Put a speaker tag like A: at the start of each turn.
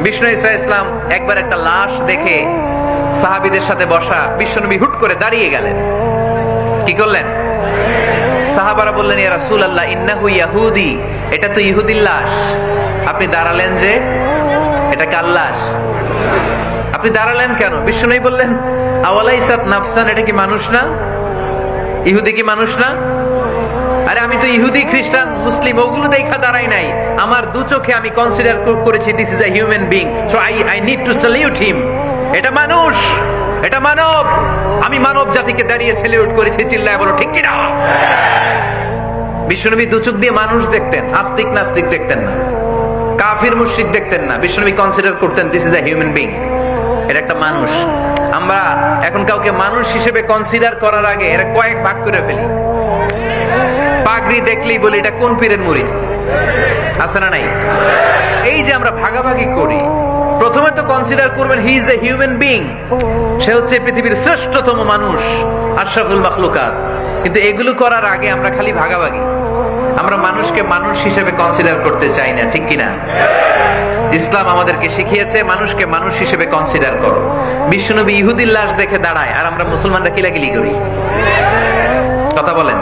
A: বিষ্ণু ইসা ইসলাম একবার একটা লাশ দেখে সাহাবিদের সাথে বসা বিশ্বনবী হুট করে দাঁড়িয়ে গেলেন। কি করলেন? সাহাবারা বললেন, ইয়া রাসূল আল্লাহ ইন্নাহু ইয়াহুদি। এটা তো ইহুদির লাশ। আপনি দাঁড়ালেন যে এটা কার লাশ? আপনি দাঁড়ালেন কেন? বিষ্ণুই বললেন, আওয়ালাইসাত নাফসান, এটা কি মানুষ না? ইহুদি কি মানুষ না? আরে আমি তো ইহুদি, খ্রিস্টান, মুসলিম, ওগুলো দেখা দাঁড়াই নাই। আমার দু চোখে আমি কনসিডার করেছি this is a human being so I I need to salute him এটা মানুষ, এটা মানব। আমি মানব জাতিকে দাঁড়িয়ে স্যালিউট করেছি, চিল্লায় বলো, ঠিক কিনা? বিশ্বনবী দু চোখ দিয়ে মানুষ দেখতেন, আস্তিক নাস্তিক দেখতেন না। কাফির, মুশরিক দেখতেন না। বিশ্বনবী কনসিডার করতেন this is a human being এটা একটা মানুষ। আমরা এখন কাউকে মানুষ হিসেবে কনসিডার করার আগে এরা কয়েক ভাগ করে ফেলি। পাগড়ি দেখলেই বলি, এটা কোন পীরের মুড়ি? আছে না নাই? এই যে আমরা ভাগাভাগি করি, প্রথমে তো কনসিডার করবেন he is a human being সে হচ্ছে পৃথিবীর শ্রেষ্ঠতম মানুষ, আশরাফুল মাখলুকাত। কিন্তু এগুলো করার আগে আমরা খালি ভাগাভাগি। আমরা মানুষকে মানুষ হিসেবে কনসিডার করতে চাই না, ঠিক কিনা? ইসলাম আমাদেরকে শিখিয়েছে, মানুষকে মানুষ হিসেবে কনসিডার করো। বিশ্বনবী ইহুদির লাশ দেখে দাঁড়ায়, আর আমরা মুসলমানরা কিলাকিলি করি। কথা বলেন।